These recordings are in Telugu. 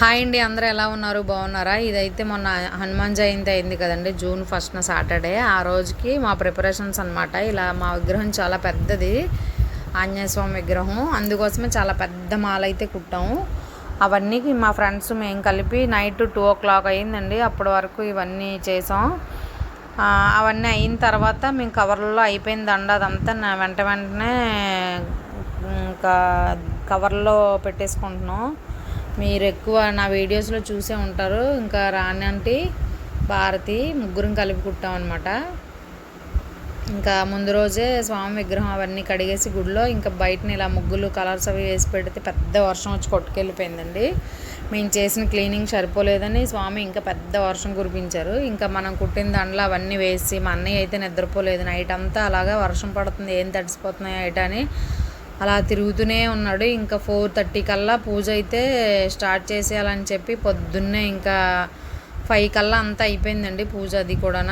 హాయ్ అండి అందరూ ఎలా ఉన్నారు? బాగున్నారా? ఇదైతే మొన్న హనుమాన్ జయంతి అయింది కదండి జూన్ ఫస్ట్న సాటర్డే. ఆ రోజుకి మా ప్రిపరేషన్స్ అనమాట ఇలా మా విగ్రహం చాలా పెద్దది ఆంజనేయస్వామి విగ్రహం. అందుకోసమే చాలా పెద్ద మాల అయితే కుట్టాము. అవన్నీ మా ఫ్రెండ్స్ మేము కలిపి నైట్ టూ ఓ క్లాక్ అయిందండి. అప్పటి వరకు ఇవన్నీ చేసాం. అవన్నీ అయిన తర్వాత మేము కవర్లలో అయిపోయిన దండ అదంతా వెంట వెంటనే ఇంకా కవర్లో పెట్టేసుకుంటున్నాం. మీరు ఎక్కువ నా వీడియోస్లో చూసే ఉంటారు. ఇంకా రాణి అంటే భారతి ముగ్గురం కలిపి కుట్టాం అనమాట ఇంకా ముందు రోజే స్వామి విగ్రహం అవన్నీ కడిగేసి గుడిలో ఇంకా బయటని ఇలా ముగ్గులు కలర్స్ అవి వేసి పెడితే పెద్ద వర్షం వచ్చి కొట్టుకెళ్ళిపోయిందండి. మేము చేసిన క్లీనింగ్ సరిపోలేదని స్వామి ఇంకా పెద్ద వర్షం కురిపించారు. ఇంకా మనం కుట్టిన దాంట్లో అవన్నీ వేసి మా అన్నయ్య అయితే నిద్రపోలేదు. నైట్ అంతా అలాగా వర్షం పడుతుంది ఏం తడిసిపోతున్నాయి ఏటా అని అలా తిరుగుతూనే ఉన్నాడు. ఇంకా ఫోర్ థర్టీ కల్లా పూజ అయితే స్టార్ట్ చేసేయాలని చెప్పి పొద్దున్నే ఇంకా ఫైవ్ కల్లా అంతా అయిపోయిందండి పూజ అది కూడా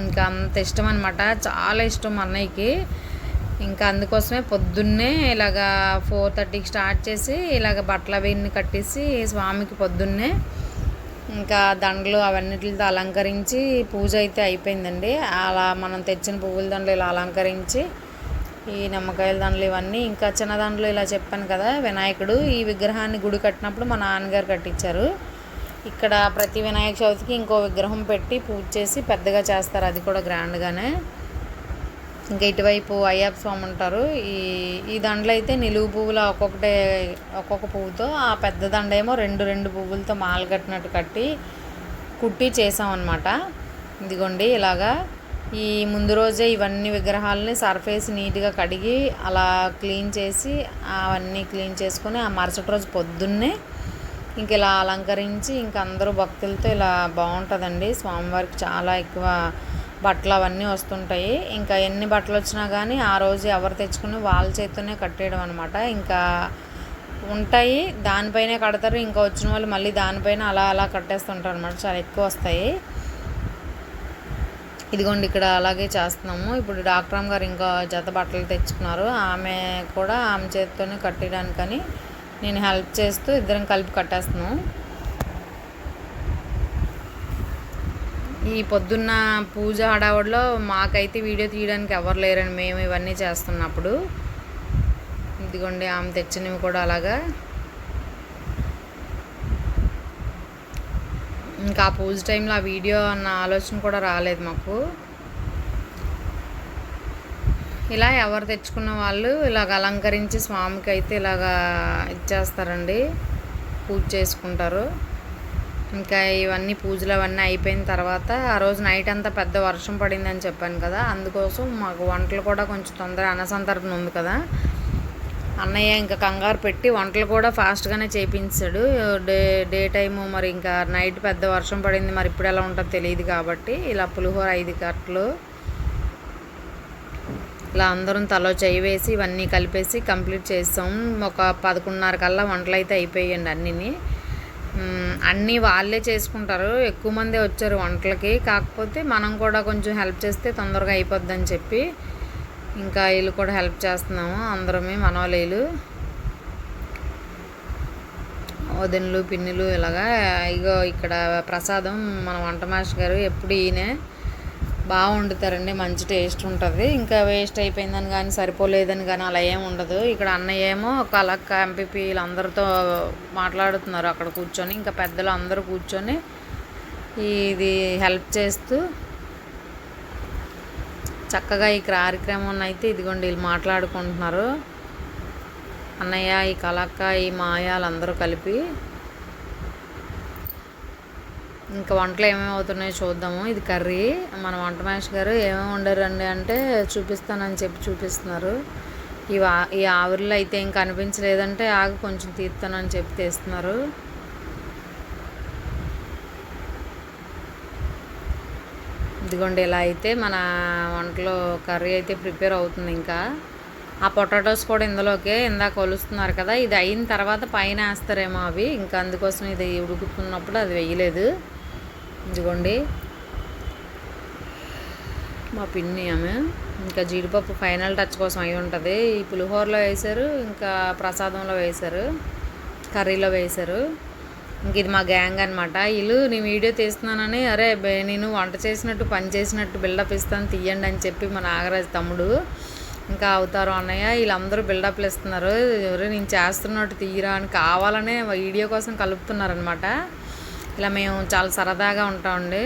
ఇంకా అంత ఇష్టం అనమాట చాలా ఇష్టం అన్నయ్యకి. ఇంకా అందుకోసమే పొద్దున్నే ఇలాగా ఫోర్ థర్టీకి స్టార్ట్ చేసి ఇలాగ బట్టలు అవన్నీ కట్టేసి స్వామికి పొద్దున్నే ఇంకా దండలు అవన్నిటితో అలంకరించి పూజ అయితే అయిపోయిందండి. అలా మనం తెచ్చిన పువ్వుల దండలు ఇలా అలంకరించి ఈ నిమ్మకాయల దండలు ఇవన్నీ. ఇంకా చిన్న దండలు ఇలా చెప్పాను కదా వినాయకుడు. ఈ విగ్రహాన్ని గుడి కట్టినప్పుడు మా నాన్నగారు కట్టించారు. ఇక్కడ ప్రతి వినాయక చవితికి ఇంకో విగ్రహం పెట్టి పూజ చేసి పెద్దగా చేస్తారు. అది కూడా గ్రాండ్గానే. ఇంకా ఇటువైపు అయ్యప్ప స్వామి ఉంటారు. ఈ ఈ దండలు అయితే నిలువు పువ్వుల ఒక్కొక్కటే ఒక్కొక్క పువ్వుతో ఆ పెద్ద దండ ఏమో రెండు రెండు పువ్వులతో మాల కట్టినట్టు కట్టి కుట్టి చేసామన్నమాట ఇదిగోండి ఇలాగా ఈ ముందు రోజే ఇవన్నీ విగ్రహాలని సర్ఫేస్ నీట్గా కడిగి అలా క్లీన్ చేసి అవన్నీ క్లీన్ చేసుకొని ఆ మరుసటి రోజు పొద్దున్నే ఇంక ఇలా అలంకరించి ఇంక అందరూ భక్తులతో ఇలా బాగుంటుందండి. స్వామివారికి చాలా ఎక్కువ బట్టలు అవన్నీ వస్తుంటాయి. ఇంకా ఎన్ని బట్టలు వచ్చినా కానీ ఆ రోజు ఎవరు తెచ్చుకుని వాళ్ళ చేతితోనే కట్టేయడం అనమాట ఇంకా ఉంటాయి. దానిపైనే కడతారు. ఇంకా వచ్చిన వాళ్ళు మళ్ళీ దానిపైన అలా అలా కట్టేస్తుంటారు అనమాట చాలా ఎక్కువ వస్తాయి. ఇదిగోండి ఇక్కడ అలాగే చేస్తున్నాము. ఇప్పుడు డాక్టర్ గారు ఇంకా జత బట్టలు తెచ్చుకున్నారు. ఆమె కూడా ఆమె చేతితోనే కట్టేయడానికని నేను హెల్ప్ చేస్తూ ఇద్దరం కలిపి కట్టేస్తున్నాం. ఈ పొద్దున్న పూజ హడావుడిలో మాకైతే వీడియో తీయడానికి ఎవరు లేరండి. మేము ఇవన్నీ చేస్తున్నప్పుడు. ఇదిగోండి ఆమె తెచ్చినవి కూడా అలాగా. ఇంకా ఆ పూజ టైంలో ఆ వీడియో అన్న ఆలోచన కూడా రాలేదు మాకు. ఇలా ఎవరు తెచ్చుకున్న వాళ్ళు ఇలాగ అలంకరించి స్వామికి అయితే ఇలాగా ఇచ్చేస్తారండి. పూజ చేసుకుంటారు. ఇంకా ఇవన్నీ పూజలు అవన్నీ అయిపోయిన తర్వాత ఆ రోజు నైట్ అంతా పెద్ద వర్షం పడిందని చెప్పాను కదా అందుకోసం మాకు వంటలు కూడా కొంచెం తొందర అనసంతర్పణ ఉంది కదా. అన్నయ్య ఇంకా కంగారు పెట్టి వంటలు కూడా ఫాస్ట్గానే చేయించాడు డే డే టైము మరి ఇంకా నైట్ పెద్ద వర్షం పడింది. మరి ఇప్పుడు ఎలా ఉంటుందో తెలియదు కాబట్టి ఇలా పులిహోర ఐదు కట్టలు ఇలా అందరం తలో చేయి వేసి ఇవన్నీ కలిపేసి కంప్లీట్ చేస్తాం. ఒక పదకొండున్నర కల్లా వంటలు అయితే అయిపోయాయండి అన్నీ అన్నీ వాళ్ళే చేసుకుంటారు. ఎక్కువ మందే వచ్చారు వంటలకి. కాకపోతే మనం కూడా కొంచెం హెల్ప్ చేస్తే తొందరగా అయిపోద్దని చెప్పి ఇంకా వీళ్ళు కూడా హెల్ప్ చేస్తున్నాము. అందరమే మనవలేలు. వదినలు పిన్నులు ఇలాగా ఇగో ఇక్కడ ప్రసాదం మన వంట మాస్టర్ గారు ఎప్పుడు ఈయనే. బాగా వండుతారండి మంచి టేస్ట్ ఉంటుంది. ఇంకా వేస్ట్ అయిపోయిందని కానీ సరిపోలేదని కానీ అలా ఏం ఉండదు. ఇక్కడ అన్నయ్య ఏమో కలక్క ఎంపీపీ వీళ్ళందరితో మాట్లాడుతున్నారు అక్కడ కూర్చొని. ఇంకా పెద్దలు అందరూ కూర్చొని ఇది హెల్ప్ చేస్తూ చక్కగా ఈ కార్యక్రమం అయితే ఇదిగోండి వీళ్ళు మాట్లాడుకుంటున్నారు. అన్నయ్య ఈ కలక్క ఈ మాయాలందరూ కలిపి ఇంకా వంటలు ఏమేమి అవుతున్నాయో చూద్దాము. ఇది కర్రీ. మన వంట మనిషి గారు ఏమేమి వండారండి అంటే చూపిస్తానని చెప్పి చూపిస్తున్నారు. ఈ ఈ ఆవిరిలో అయితే ఇంకా కనిపించలేదంటే ఆగి కొంచెం తీస్తానని చెప్పి తీస్తున్నారు. ఇదిగోండి ఇలా అయితే మన వంటలో కర్రీ అయితే ప్రిపేర్ అవుతుంది ఇంకా. ఆ పొటాటోస్ కూడా ఇందులోకే ఇందాక కొలుస్తున్నారు కదా ఇది అయిన తర్వాత పైన వేస్తారేమో అవి. ఇంకా అందుకోసం ఇది ఉడుకుతున్నప్పుడు అది వేయలేదు. ఇదిగోండి మా పిన్ని ఆమె ఇంకా జీడిపప్పు ఫైనల్ టచ్ కోసం అయి ఉంటుంది. ఈ పులిహోరలో వేశారు ఇంకా ప్రసాదంలో వేశారు కర్రీలో వేశారు ఇంక ఇది మా గ్యాంగ్ అనమాట వీళ్ళు నేను వీడియో తీస్తున్నానని అరే నేను వంట చేసినట్టు పని చేసినట్టు బిల్డప్ ఇస్తాను తీయండి అని చెప్పి మా నాగరాజు తమ్ముడు ఇంకా అవుతారు అన్నయ్య వీళ్ళందరూ బిల్డప్లు ఇస్తున్నారు. ఎవరు నేను చేస్తున్నట్టు తీయరా అని కావాలనే వీడియో కోసం కలుపుతున్నారనమాట ఇలా మేము చాలా సరదాగా ఉంటామండి.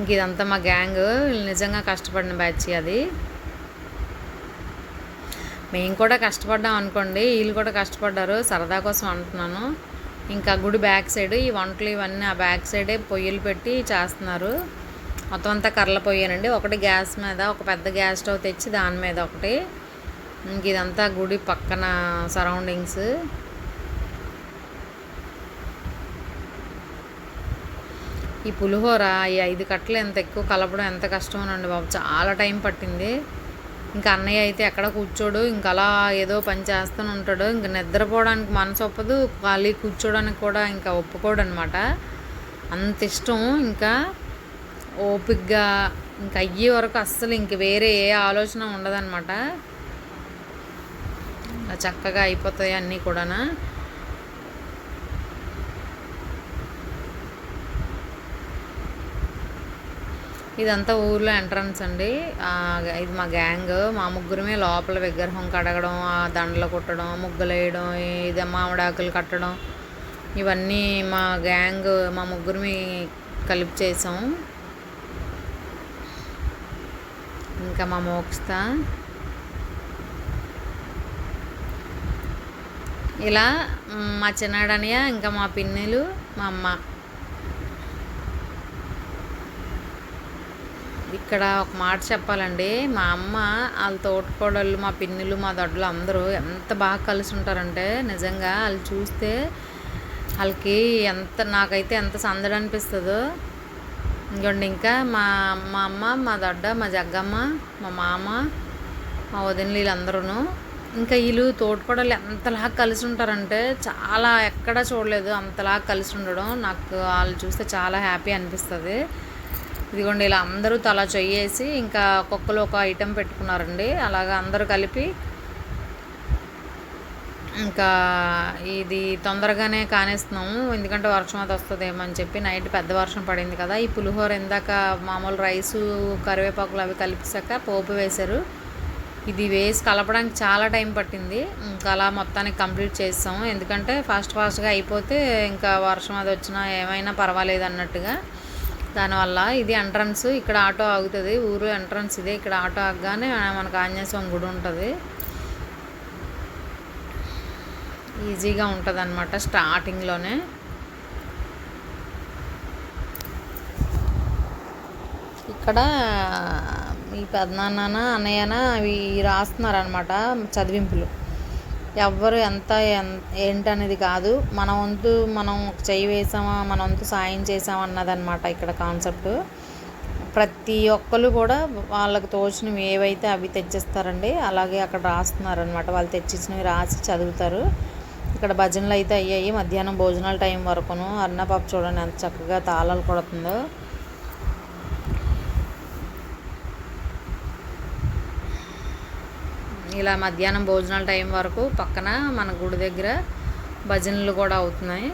ఇంక ఇదంతా మా గ్యాంగ్ నిజంగా కష్టపడిన బ్యాచ్ అది. మేము కూడా కష్టపడ్డాం అనుకోండి వీళ్ళు కూడా కష్టపడ్డారు సరదా కోసం అంటున్నాను. ఇంకా గుడి బ్యాక్ సైడ్ ఈ వంటలు ఇవన్నీ ఆ బ్యాక్ సైడే పొయ్యిలు పెట్టి చేస్తున్నారు. మొత్తం అంతా కర్రల పొయ్యానండి. ఒకటి గ్యాస్ మీద ఒక పెద్ద గ్యాస్ స్టవ్ తెచ్చి దాని మీద ఒకటి. ఇంక ఇదంతా గుడి పక్కన సరౌండింగ్స్. ఈ పులిహోర ఈ ఐదు కట్టలు ఎంత ఎక్కువ కలపడం ఎంత కష్టమోనండి బాబు. చాలా టైం పట్టింది. ఇంకా అన్నయ్య అయితే ఎక్కడ కూర్చోడు ఇంకా అలా ఏదో పని చేస్తూనే ఉంటాడు. ఇంకా నిద్రపోవడానికి మనసు ఒప్పదు ఖాళీ కూర్చోడానికి కూడా ఇంకా ఒప్పుకోడు అనమాట అంత ఇష్టం. ఇంకా ఓపిక్గా ఇంకా అయ్యే వరకు అస్సలు ఇంక వేరే ఏ ఆలోచన ఉండదన్నమాట చక్కగా అయిపోతాయి అన్నీ కూడానా. ఇదంతా ఊర్లో ఎంట్రన్స్ అండి. ఇది మా గ్యాంగ్. మా ముగ్గురమే లోపల విగ్రహం కడగడం ఆ దండలు కుట్టడం ముగ్గులు వేయడం ఇది మామిడాకులు కట్టడం. ఇవన్నీ మా గ్యాంగ్ మా ముగ్గురమే కలిపి చేసాం. ఇంకా మా మోక్షత. ఇలా మా చిన్నాడనియ ఇంకా మా పిన్నిలు మా అమ్మ. ఇక్కడ ఒక మాట చెప్పాలండి. మా అమ్మ వాళ్ళ తోటకోడళ్ళు మా పిన్నులు మా దొడ్లు అందరూ ఎంత బాగా కలిసి ఉంటారంటే నిజంగా వాళ్ళు చూస్తే వాళ్ళకి ఎంత నాకైతే ఎంత సందడి అనిపిస్తుందో. ఇంకోండి ఇంకా మా మా అమ్మ మా దొడ్డ మా జగ్గమ్మ మా మామ మా వదినలు వీళ్ళందరూ ఇంకా వీళ్ళు తోటకోడలు ఎంతలా కలిసి ఉంటారంటే చాలా ఎక్కడా చూడలేదు అంతలా కలిసి ఉండడం. నాకు వాళ్ళు చూస్తే చాలా హ్యాపీ అనిపిస్తుంది. ఇదిగోండి ఇలా అందరూ తలా చెయ్యేసి ఇంకా ఒక్కొక్కరు ఒక ఐటెం పెట్టుకున్నారండి. అలాగా అందరూ కలిపి ఇంకా ఇది తొందరగానే కానేస్తున్నాము. ఎందుకంటే వర్షం అది వస్తుందేమో అని చెప్పి నైట్ పెద్ద వర్షం పడింది కదా. ఈ పులిహోర ఇందాక మామూలు రైసు కరివేపాకులు అవి కలిపిసాక పోపు వేశారు. ఇది వేసి కలపడానికి చాలా టైం పట్టింది. ఇంకా అలా మొత్తానికి కంప్లీట్ చేస్తాము ఎందుకంటే ఫాస్ట్ ఫాస్ట్గా అయిపోతే ఇంకా వర్షం అది వచ్చినా ఏమైనా పర్వాలేదు అన్నట్టుగా. దానివల్ల ఇది ఎంట్రన్స్ ఇక్కడ ఆటో ఆగుతుంది. ఊరు ఎంట్రన్స్ ఇదే. ఇక్కడ ఆటో ఆగగానే మనకు ఆంజనేయ స్వామి గుడి ఉంటుంది. ఈజీగా ఉంటుంది అనమాట స్టార్టింగ్లోనే. ఇక్కడ మీ పెద్దనాన్న అన్నయ్యన అవి రాస్తున్నారనమాట చదివింపులు. ఎవ్వరు ఎంత ఏంటనేది కాదు. మన వంతు మనం చేయి వేసామా మన వంతు సాయం చేసామా అన్నదన్నమాట ఇక్కడ కాన్సెప్ట్. ప్రతి ఒక్కరు కూడా వాళ్ళకి తోచినవి ఏవైతే అవి తెచ్చిస్తారండి అలాగే అక్కడ రాస్తున్నారనమాట వాళ్ళు తెచ్చిచ్చినవి రాసి చదువుతారు. ఇక్కడ భజనలు అయితే అయ్యాయి. మధ్యాహ్నం భోజనాల టైం వరకును. అన్నపాప చూడండి ఎంత చక్కగా తాళాలు కొడుతుందో. ఇలా మధ్యాహ్నం భోజనాల టైం వరకు పక్కన మన గుడి దగ్గర భజనలు కూడా అవుతున్నాయి.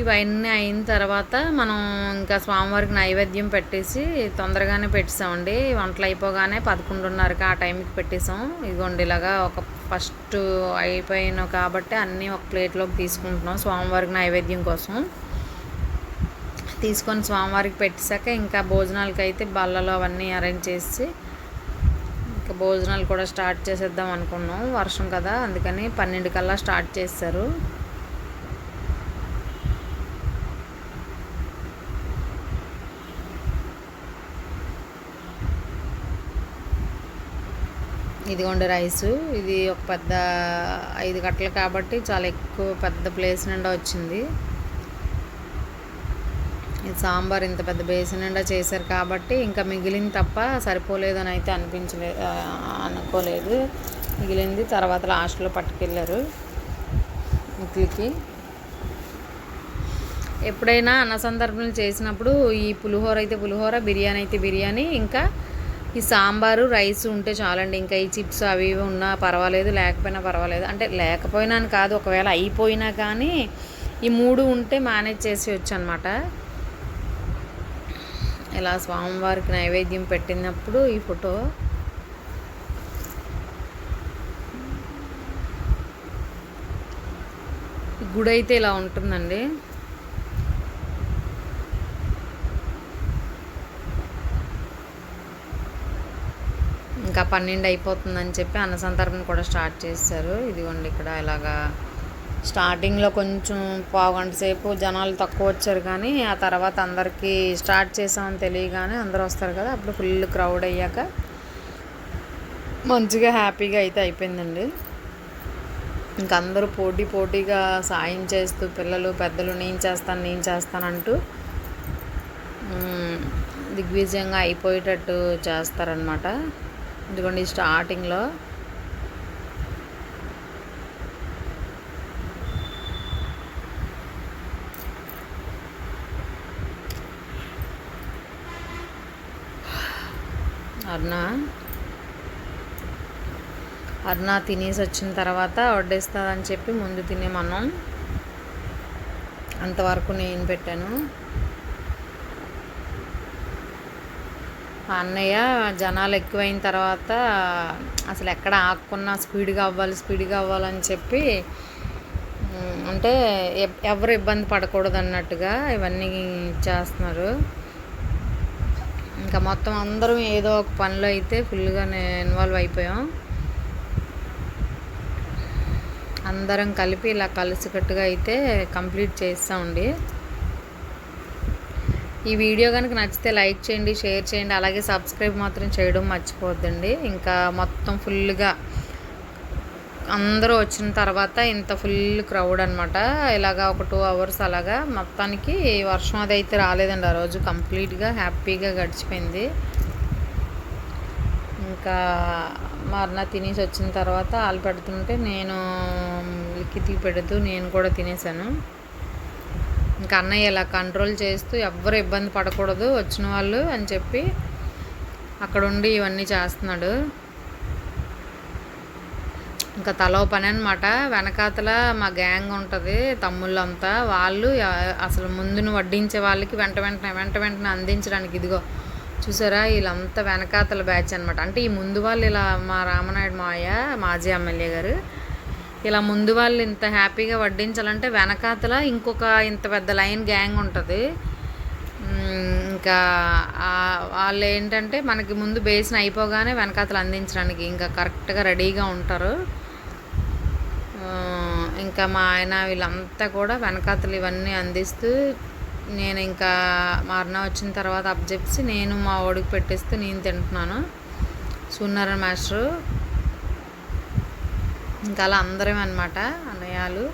ఇవన్నీ అయిన తర్వాత మనం ఇంకా స్వామివారికి నైవేద్యం పెట్టేసి తొందరగానే పెట్టేసామండి. వంటలు అయిపోగానే పదకొండున్నరకి ఆ టైంకి పెట్టేసాం. ఇదిగోండి ఇలాగా ఒక ఫస్ట్ అయిపోయిన కాబట్టి అన్నీ ఒక ప్లేట్లోకి తీసుకుంటున్నాం స్వామివారికి నైవేద్యం కోసం. తీసుకొని స్వామివారికి పెట్టేశాక ఇంకా భోజనాలకి అయితే బల్లలో అవన్నీ అరేంజ్ చేసి ఇంకా భోజనాలు కూడా స్టార్ట్ చేసేద్దాం అనుకున్నాం. వర్షం కదా అందుకని పన్నెండు కల్లా స్టార్ట్ చేస్తారు. ఇదిగోండి రైసు. ఇది ఒక పెద్ద ఐదు కట్టలు కాబట్టి చాలా ఎక్కువ పెద్ద ప్లేస్ నిండా వచ్చింది. సాంబార్ ఇంత పెద్ద బేసిన్ నిండా చేశారు కాబట్టి ఇంకా మిగిలింది తప్ప సరిపోలేదని అయితే అనిపించలే అనుకోలేదు. మిగిలింది తర్వాత లాస్ట్లో పట్టుకెళ్ళారు ఇడ్లీకి. ఎప్పుడైనా అన్న సందర్భం చేసినప్పుడు ఈ పులిహోర అయితే పులిహోర బిర్యానీ అయితే బిర్యానీ ఇంకా ఈ సాంబారు రైస్ ఉంటే చాలండి. ఇంకా ఈ చిప్స్ అవి ఇవి ఉన్నా పర్వాలేదు లేకపోయినా పర్వాలేదు. అంటే లేకపోయినా అని కాదు ఒకవేళ అయిపోయినా కానీ ఈ మూడు ఉంటే మేనేజ్ చేసి అనమాట ఇలా స్వామివారికి నైవేద్యం పెట్టినప్పుడు ఈ ఫోటో గుడి అయితే ఇలా ఉంటుందండి. ఇంకా పన్నెండు అయిపోతుందని చెప్పి అన్నసంతర్పణ కూడా స్టార్ట్ చేశారు. ఇదిగోండి ఇక్కడ ఇలాగా స్టార్టింగ్లో కొంచెం పావుగంట సేపు జనాలు తక్కువ వచ్చారు కానీ ఆ తర్వాత అందరికీ స్టార్ట్ చేసామని తెలియగానే అందరూ వస్తారు కదా అప్పుడు ఫుల్ క్రౌడ్ అయ్యాక మంచిగా హ్యాపీగా అయితే అయిపోయిందండి. ఇంకా అందరూ పోటీ పోటీగా సాయం చేస్తూ పిల్లలు పెద్దలు నేను చేస్తాను నేను చేస్తానంటూ దిగ్విజయంగా అయిపోయేటట్టు చేస్తారనమాట ఎందుకంటే స్టార్టింగ్లో అర్ణ. అర్ణ తినేసి వచ్చిన తర్వాత వడ్డేస్తుందని చెప్పి ముందు తినే మనం. అంతవరకు నేను పెట్టాను. అన్నయ్య జనాలు ఎక్కువైన తర్వాత అసలు ఎక్కడ ఆకున్నా స్పీడ్గా అవ్వాలి స్పీడ్గా అవ్వాలని చెప్పి అంటే ఎవరు ఇబ్బంది పడకూడదు అన్నట్టుగా ఇవన్నీ చేస్తున్నారు. ఇంకా మొత్తం అందరం ఏదో ఒక పనిలో అయితే ఫుల్గా ఇన్వాల్వ్ అయిపోయాం. అందరం కలిపి ఇలా కలిసికట్టుగా అయితే కంప్లీట్ చేస్తామండి ఈ వీడియో కనుక నచ్చితే లైక్ చేయండి షేర్ చేయండి అలాగే సబ్స్క్రైబ్ మాత్రం చేయడం మర్చిపోద్దండి ఇంకా మొత్తం ఫుల్గా అందరూ వచ్చిన తర్వాత ఇంత ఫుల్ క్రౌడ్ అనమాట ఇలాగా ఒక టూ అవర్స్ అలాగా మొత్తానికి వర్షం అది అయితే రాలేదండి ఆ రోజు. కంప్లీట్గా హ్యాపీగా గడిచిపోయింది. ఇంకా మరణ తినేసి వచ్చిన తర్వాత ఆలు పెడుతుంటే నేను లిక్కి పెడుతూ నేను కూడా తినేసాను. ఇంకా అన్నయ్య ఇలా కంట్రోల్ చేస్తూ ఎవ్వరు ఇబ్బంది పడకూడదు వచ్చిన వాళ్ళు అని చెప్పి అక్కడ ఉండి ఇవన్నీ చేస్తున్నాడు. ఇంకా తలో పని అనమాట వెనకాతల మా గ్యాంగ్ ఉంటుంది తమ్ముళ్ళంతా. వాళ్ళు అసలు ముందును వడ్డించే వాళ్ళకి వెంట వెంటనే వెంట వెంటనే అందించడానికి ఇదిగో. చూసారా? వీళ్ళంతా వెనకాతల బ్యాచ్ అనమాట అంటే ఈ ముందు వాళ్ళు ఇలా మా రామనాయుడు మాయ మాజీ ఎమ్మెల్యే గారు ఇలా ముందు వాళ్ళు ఇంత హ్యాపీగా వడ్డించాలంటే వెనకాతల ఇంకొక ఇంత పెద్ద లైన్ గ్యాంగ్ ఉంటుంది. ఇంకా వాళ్ళు ఏంటంటే మనకి ముందు బేసిన అయిపోగానే వెనకాతలు అందించడానికి ఇంకా కరెక్ట్గా రెడీగా ఉంటారు. ఇంకా మా ఆయన వీళ్ళంతా కూడా వెనకాతలు ఇవన్నీ అందిస్తూ నేను ఇంకా మా అన్న వచ్చిన తర్వాత అబ్జెప్సి నేను మా ఓడికి పెట్టేస్తూ నేను తింటున్నాను. సూర్యనారాయణ మాస్టరు. ఇంకా అలా అందరం అనమాట అన్నయ్యాలు.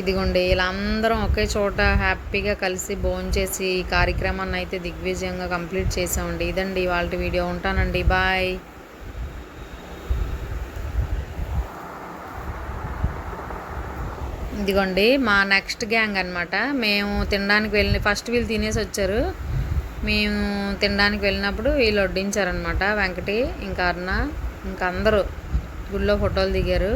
ఇదిగోండి ఇలా అందరం ఒకే చోట హ్యాపీగా కలిసి భోంచేసి ఈ కార్యక్రమాన్ని అయితే దిగ్విజయంగా కంప్లీట్ చేసామండి ఇదండి వాళ్ళ వీడియో. ఉంటానండి. బాయ్. ఇదిగోండి మా నెక్స్ట్ గ్యాంగ్ అనమాట మేము తినడానికి వెళ్ళి ఫస్ట్ వీళ్ళు తినేసి వచ్చారు. మేము తినడానికి వెళ్ళినప్పుడు వీళ్ళు వడ్డించారనమాట వెంకటి ఇంకా అన్న ఇంకా అందరూ గుళ్ళో ఫోటోలు దిగారు.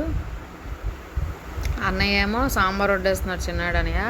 అన్నయ్య ఏమో సాంబార్ వడ్డేస్తున్నారు చిన్నాడు అనయ్య